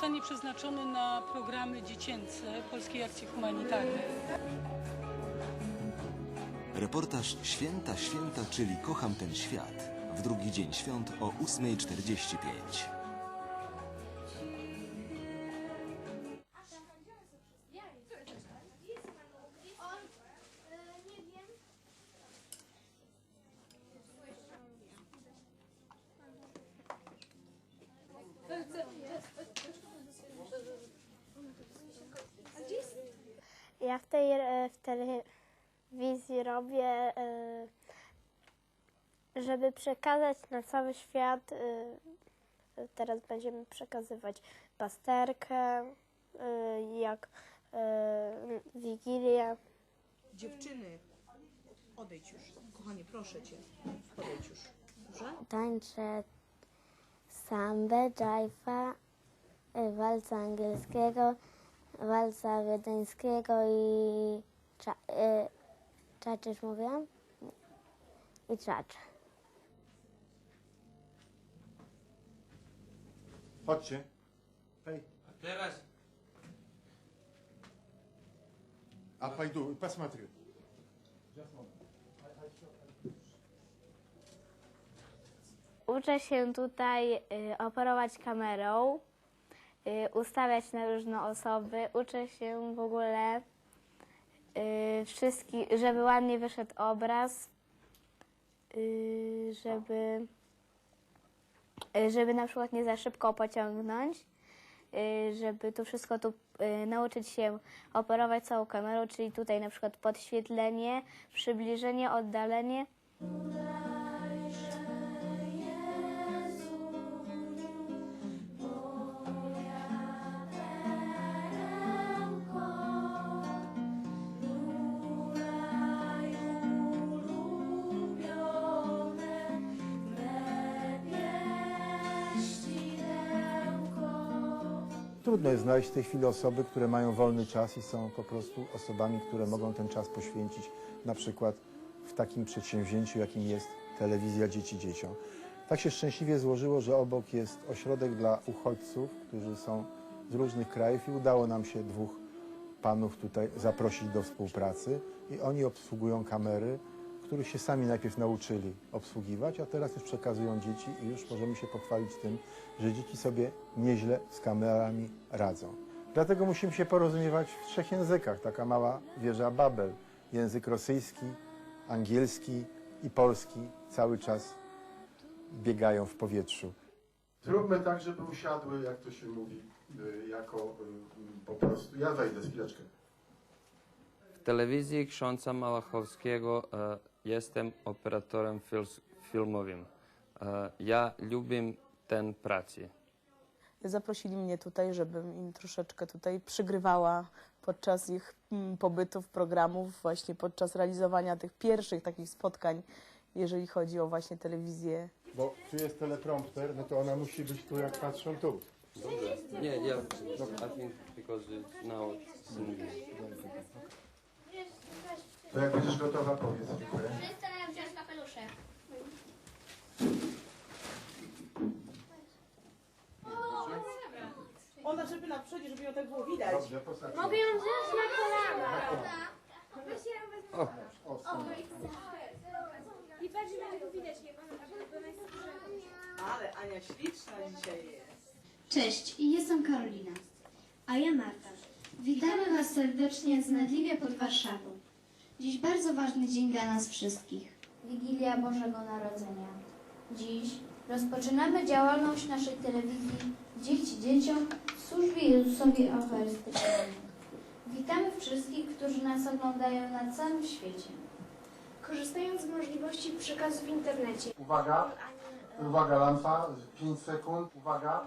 zostanie przeznaczony na programy dziecięce Polskiej Akcji Humanitarnej. Reportaż Święta, Święta, czyli Kocham ten świat. W drugi dzień świąt o 8.45. telewizji robię, e, żeby przekazać na cały świat. e, Teraz będziemy przekazywać pasterkę, e, jak Wigilię. Dziewczyny, odejdź już. Kochanie, proszę cię. Odejdź już. Dobrze? Tańczę sambę, dżajfa, walca angielskiego, walca wiedeńskiego i cza, e, czacz mówiłam? I czacz. Chodźcie. Hej. Teraz А пойду, посмотрю. Uczę się tutaj y, operować kamerą, y, ustawiać na różne osoby. Uczę się w ogóle y, wszystkich, żeby ładnie wyszedł obraz, y, żeby, y, żeby na przykład nie za szybko pociągnąć, y, żeby tu wszystko tu y, nauczyć się operować całą kamerą, czyli tutaj na przykład podświetlenie, przybliżenie, oddalenie. Trudno jest znaleźć w tej chwili osoby, które mają wolny czas i są po prostu osobami, które mogą ten czas poświęcić na przykład w takim przedsięwzięciu, jakim jest telewizja Dzieci Dzieciom. Tak się szczęśliwie złożyło, że obok jest ośrodek dla uchodźców, którzy są z różnych krajów i udało nam się dwóch panów tutaj zaprosić do współpracy i oni obsługują kamery, których się sami najpierw nauczyli obsługiwać, a teraz już przekazują dzieci i już możemy się pochwalić tym, że dzieci sobie nieźle z kamerami radzą. Dlatego musimy się porozumiewać w trzech językach. Taka mała wieża Babel. Język rosyjski, angielski i polski cały czas biegają w powietrzu. Zróbmy tak, żeby usiadły, jak to się mówi, y, jako y, po prostu. Ja wejdę z chwileczkę. w telewizji ksiądza Malachowskiego e, jestem operatorem fil- filmowym. E, ja lubię tę pracę. Zaprosili mnie tutaj, żebym im troszeczkę tutaj przygrywała podczas ich mm, pobytów, programów, właśnie podczas realizowania tych pierwszych takich spotkań, jeżeli chodzi o właśnie telewizję. Bo tu jest teleprompter, no to ona musi być tu, jak patrzą tu. Nie, ja, I think because it's now. To jak będziesz gotowa, powiedz. Dziękuję. Wszyscy mają wziąć kapelusze. Ona, żeby na przodzie, żeby ją tak było widać. Dobrze, posadź. Mogę ją wziąć na kolana. O, stąd. I bardziej będzie go widać, jak ona tak jest Ale Ania śliczna dzisiaj jest. Cześć, jestem Karolina. A ja Marta. Witamy Was serdecznie z Nadliwie pod Warszawą. Dziś bardzo ważny dzień dla nas wszystkich. Wigilia Bożego Narodzenia. Dziś rozpoczynamy działalność naszej telewizji Dzieci Dzieciom w służbie Jezusowi Eucharystycznemu. Witamy wszystkich, którzy nas oglądają na całym świecie. Korzystając z możliwości przekazu w internecie. Uwaga, uwaga, lampa, 5 sekund, uwaga.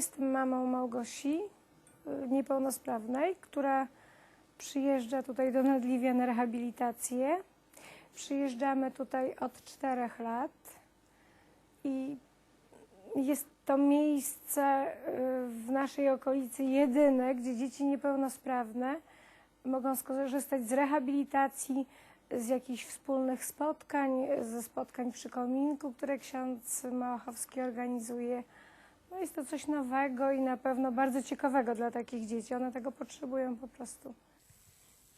Jestem mamą Małgosi, y, niepełnosprawnej, która przyjeżdża tutaj do Nadliwia na rehabilitację. Przyjeżdżamy tutaj od czterech lat i jest to miejsce y, w naszej okolicy jedyne, gdzie dzieci niepełnosprawne mogą skorzystać z rehabilitacji, z jakichś wspólnych spotkań, ze spotkań przy kominku, które ksiądz Małachowski organizuje. No jest to coś nowego i na pewno bardzo ciekawego dla takich dzieci. One tego potrzebują po prostu.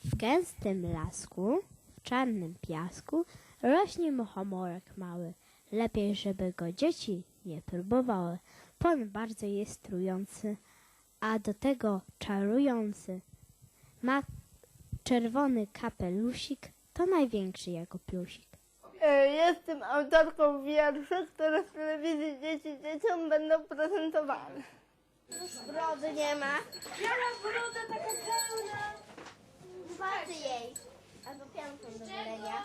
W gęstym lasku, w czarnym piasku rośnie muchomorek mały. Lepiej, żeby go dzieci nie próbowały. Pon bardzo jest trujący, a do tego czarujący. Ma czerwony kapelusik, to największy jego plusik. E, Jestem autorką wierszy, które w telewizji dzieci dzieciom będą prezentowane. Brody nie ma. Ja mam brodę taka pełna. Zwaty jej. Albo pianką do wylenia.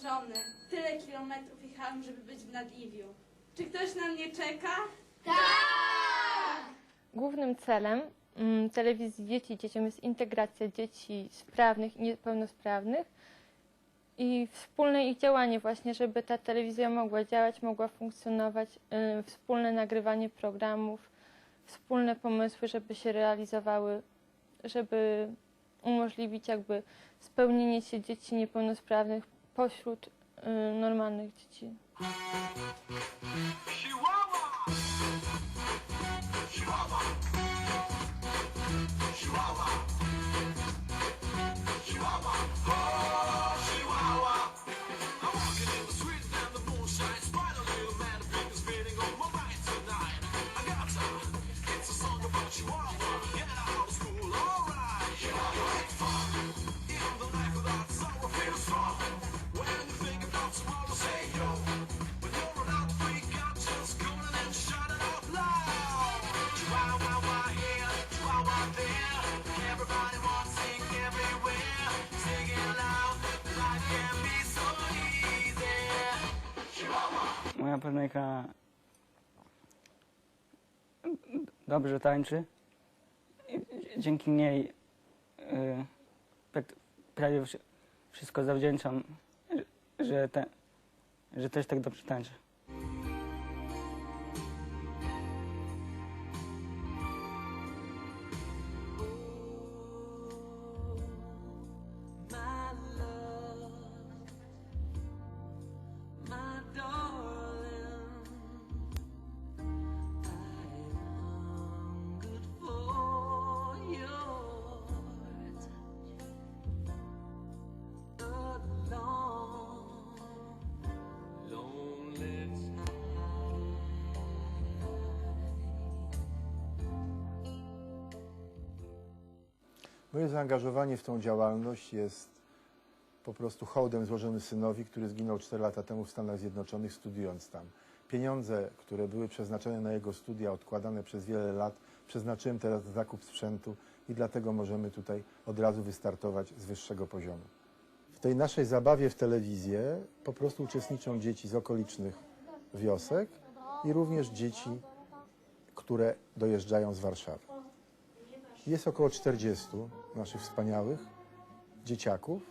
Zmęczony. Tyle kilometrów jechałam, żeby być w Nadliwiu. Czy ktoś na mnie czeka? Głównym celem mm, telewizji Dzieci i Dzieciom jest integracja dzieci sprawnych i niepełnosprawnych i wspólne ich działanie właśnie, żeby ta telewizja mogła działać, mogła funkcjonować, y, wspólne nagrywanie programów, wspólne pomysły, żeby się realizowały, żeby umożliwić jakby spełnienie się dzieci niepełnosprawnych pośród y, normalnych dzieci. Partnerka dobrze tańczy. Dzięki niej y, prak- prawie wszy- wszystko zawdzięczam, że- te, że też tak dobrze tańczę. Moje zaangażowanie w tą działalność jest po prostu hołdem złożony synowi, który zginął 4 lata temu w Stanach Zjednoczonych, studiując tam. Pieniądze, które były przeznaczone na jego studia, odkładane przez wiele lat, przeznaczyłem teraz na zakup sprzętu i dlatego możemy tutaj od razu wystartować z wyższego poziomu. W tej naszej zabawie w telewizję po prostu uczestniczą dzieci z okolicznych wiosek i również dzieci, które dojeżdżają z Warszawy. Jest około 40 naszych wspaniałych dzieciaków.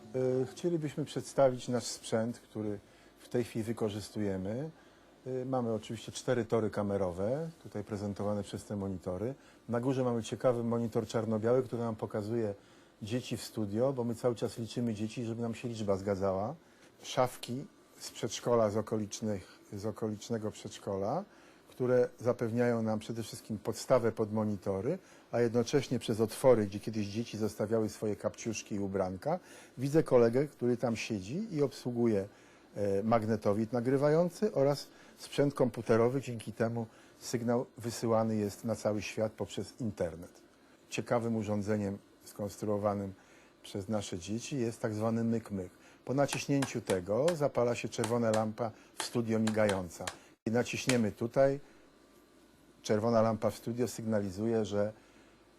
Y, Chcielibyśmy przedstawić nasz sprzęt, który w tej chwili wykorzystujemy. Y, Mamy oczywiście cztery tory kamerowe, tutaj prezentowane przez te monitory. Na górze mamy ciekawy monitor czarno-biały, który nam pokazuje dzieci w studio, bo my cały czas liczymy dzieci, żeby nam się liczba zgadzała. Szafki z przedszkola, z, okolicznych, z okolicznego przedszkola, które zapewniają nam przede wszystkim podstawę pod monitory, a jednocześnie przez otwory, gdzie kiedyś dzieci zostawiały swoje kapciuszki i ubranka, widzę kolegę, który tam siedzi i obsługuje e, magnetowid nagrywający oraz sprzęt komputerowy. Dzięki temu sygnał wysyłany jest na cały świat poprzez internet. Ciekawym urządzeniem skonstruowanym przez nasze dzieci jest tak zwany myk-myk. Po naciśnięciu tego zapala się czerwona lampa w studio migająca. I naciśniemy tutaj, czerwona lampa w studio sygnalizuje, że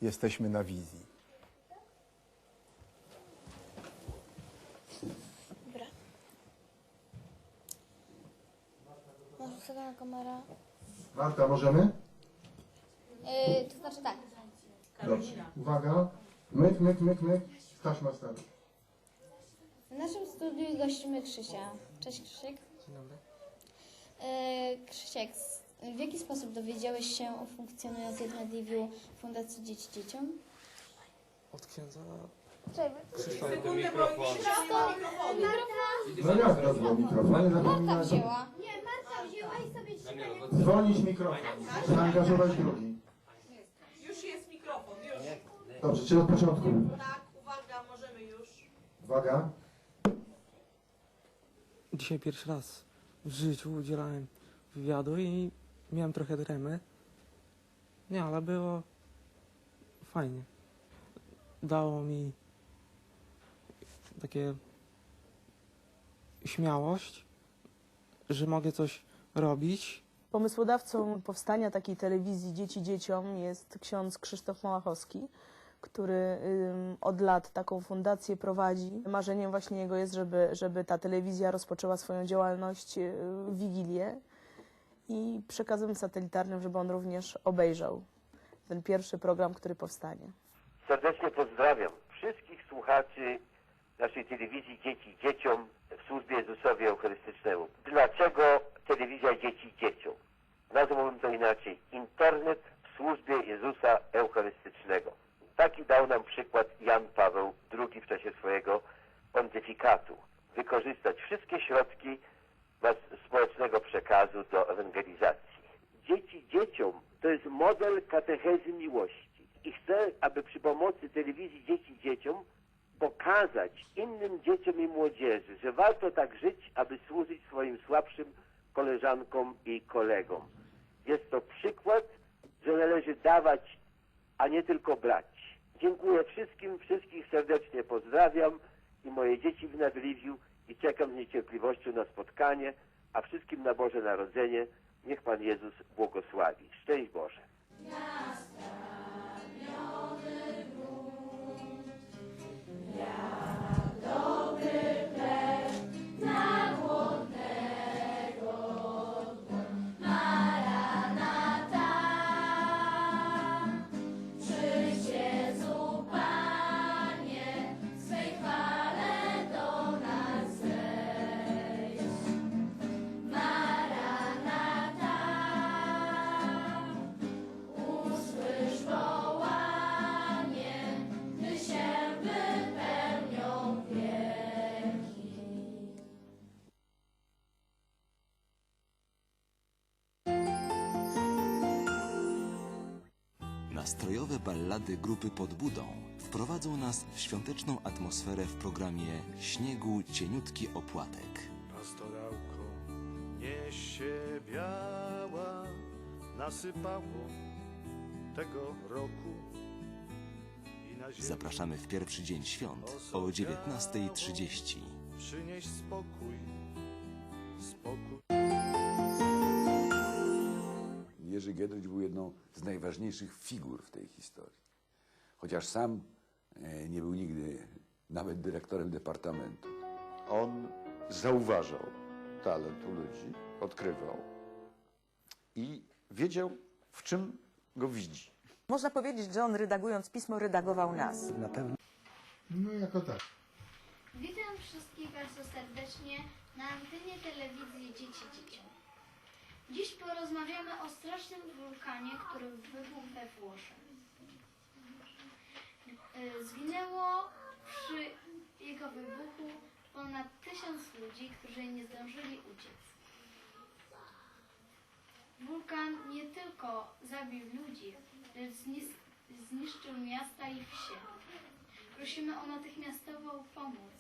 jesteśmy na wizji. Dobra. Może ustawiona kamera? Marta, możemy? Yy, to znaczy tak. Dobrze. Uwaga. Myk, myk, myk, myk. Taśma start. W naszym studiu gościmy Krzysia. Cześć Krzysiek. Dzień dobry. Yy, Krzysiek, w jaki sposób dowiedziałeś się o funkcjonującej w Nadliwiu Fundacji Dzieci Dzieciom? Od księdza Krzysztofa. mikrofon. No jak rozbił mikrofon? Nie Marta zapominaj. wzięła. Nie, Marta wzięła i sobie dzisiaj Dzwonić mikrofon. Zaangażować drugi. Już jest mikrofon, już. Dobrze, czyli od początku. Tak, uwaga, możemy już. Uwaga. Dzisiaj pierwszy raz w życiu udzielałem wywiadu i miałem trochę dremy. Nie, ale było fajnie. Dało mi takie śmiałość, że mogę coś robić. Pomysłodawcą powstania takiej telewizji Dzieci Dzieciom jest ksiądz Krzysztof Małachowski, który od lat taką fundację prowadzi. Marzeniem właśnie jego jest, żeby, żeby ta telewizja rozpoczęła swoją działalność y, w Wigilię i przekazem satelitarnym, żeby on również obejrzał ten pierwszy program, który powstanie. Serdecznie pozdrawiam wszystkich słuchaczy naszej telewizji Dzieci Dzieciom w służbie Jezusowi Eucharystycznemu. Dlaczego telewizja Dzieci Dzieciom? Nazwałbym to inaczej. Internet w służbie Jezusa Eucharystycznego. Taki dał nam przykład Jan Paweł II w czasie swojego pontyfikatu. Wykorzystać wszystkie środki społecznego przekazu do ewangelizacji. Dzieci dzieciom to jest model katechezy miłości. I chcę, aby przy pomocy telewizji Dzieci Dzieciom pokazać innym dzieciom i młodzieży, że warto tak żyć, aby służyć swoim słabszym koleżankom i kolegom. Jest to przykład, że należy dawać, a nie tylko brać. Dziękuję wszystkim, wszystkich serdecznie pozdrawiam i moje dzieci w Nadliwiu i czekam z niecierpliwością na spotkanie, a wszystkim na Boże Narodzenie niech Pan Jezus błogosławi. Szczęść Boże. Nastrojowe ballady grupy pod budą wprowadzą nas w świąteczną atmosferę w programie Śniegu cieniutki opłatek. Pastorałko, nieś się biała, nasypało tego roku. Zapraszamy w pierwszy dzień świąt o 19.30. przynieś spokój, spokój. Jerzy Giedroyć był jedną z najważniejszych figur w tej historii. Chociaż sam e, nie był nigdy nawet dyrektorem departamentu. On zauważał talent u ludzi, odkrywał i wiedział, w czym go widzi. Można powiedzieć, że on redagując pismo, redagował nas. Na pewno. No jako tak. Witam wszystkich bardzo serdecznie na antenie telewizji Dzieci Dzieciom. Dziś porozmawiamy o strasznym wulkanie, który wybuchł we Włoszech. Y, Zginęło przy jego wybuchu ponad tysiąc ludzi, którzy nie zdążyli uciec. Wulkan nie tylko zabił ludzi, lecz znis- zniszczył miasta i wsie. Prosimy o natychmiastową pomoc.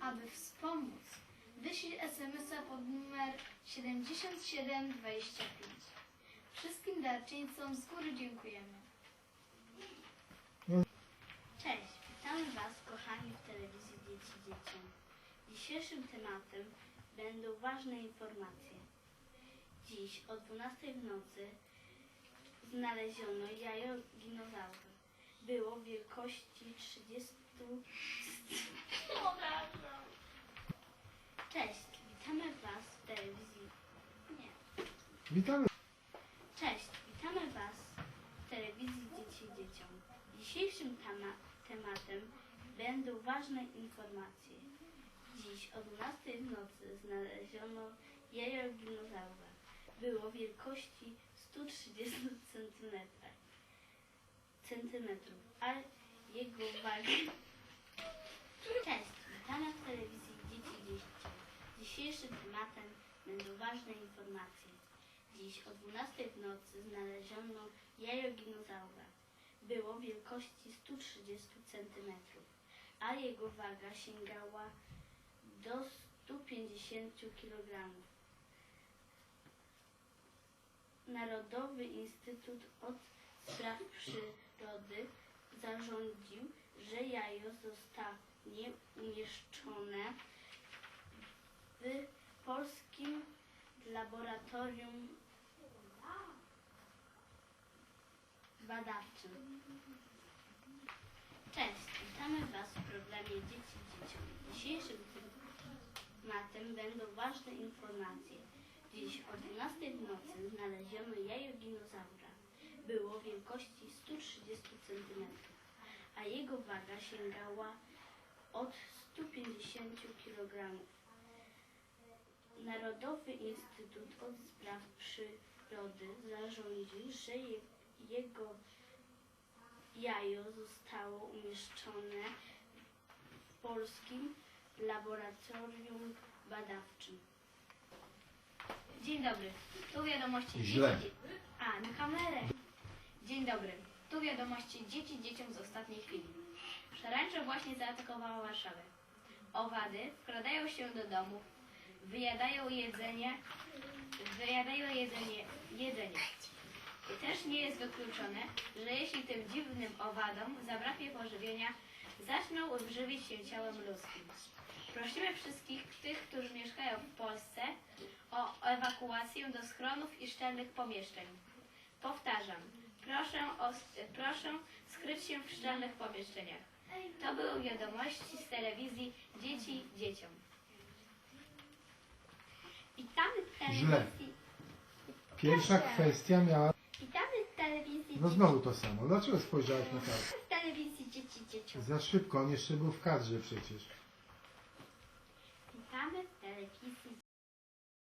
Aby wspomóc, wyślij SMS-a pod numer 7725. Wszystkim darczyńcom z góry dziękujemy. Cześć, witamy Was kochani w telewizji Dzieci Dzieciom. Dzisiejszym tematem będą ważne informacje. Dziś o 12 w nocy znaleziono jajo dinozaura. Było wielkości 30... Cześć, witamy Was w telewizji... Nie. Witamy. Cześć, witamy Was w telewizji Dzieci Dzieciom. Dzisiejszym tema- tematem będą ważne informacje. Dziś o 12 w nocy znaleziono jajo dinozaura. Było wielkości 130 cm, centymetrów, a jego wagi... Cześć, witamy w telewizji. Dzisiejszym tematem będą ważne informacje. Dziś o 12 w nocy znaleziono jajo dinozaura. Było wielkości 130 cm, a jego waga sięgała do 150 kg. Narodowy Instytut od Spraw Przyrody zarządził, że jajo zostanie umieszczone w polskim laboratorium badawczym. Cześć, witamy Was w programie Dzieci Dzieciom. Dzisiejszym tematem będą ważne informacje. Dziś o 12 w nocy znaleziono jajo dinozaura. Było wielkości 130 cm, a jego waga sięgała od 150 kg. Narodowy Instytut od Spraw Przyrody zarządził, że je, jego jajo zostało umieszczone w polskim laboratorium badawczym. Dzień dobry. Tu wiadomości Źle. dzieci. A, na kamerę. Dzień dobry. Tu wiadomości dzieci dzieciom z ostatniej chwili. Szarańcza właśnie zaatakowała Warszawę. Owady wkradają się do domów, wyjadają jedzenie, wyjadają jedzenie, jedzenie. Też nie jest wykluczone, że jeśli tym dziwnym owadom zabraknie pożywienia, zaczną żywić się ciałem ludzkim. Prosimy wszystkich tych, którzy mieszkają w Polsce o ewakuację do schronów i szczelnych pomieszczeń. Powtarzam, proszę, o, proszę skryć się w szczelnych pomieszczeniach. To były wiadomości z telewizji Dzieci Dzieciom. Witamy w telewizji. Pierwsza Proszę. kwestia miała... Witamy w telewizji. No znowu to samo. Dlaczego spojrzałeś na kartę? W telewizji dzieci. Za szybko, on jeszcze był w kadrze przecież. Witamy w telewizji.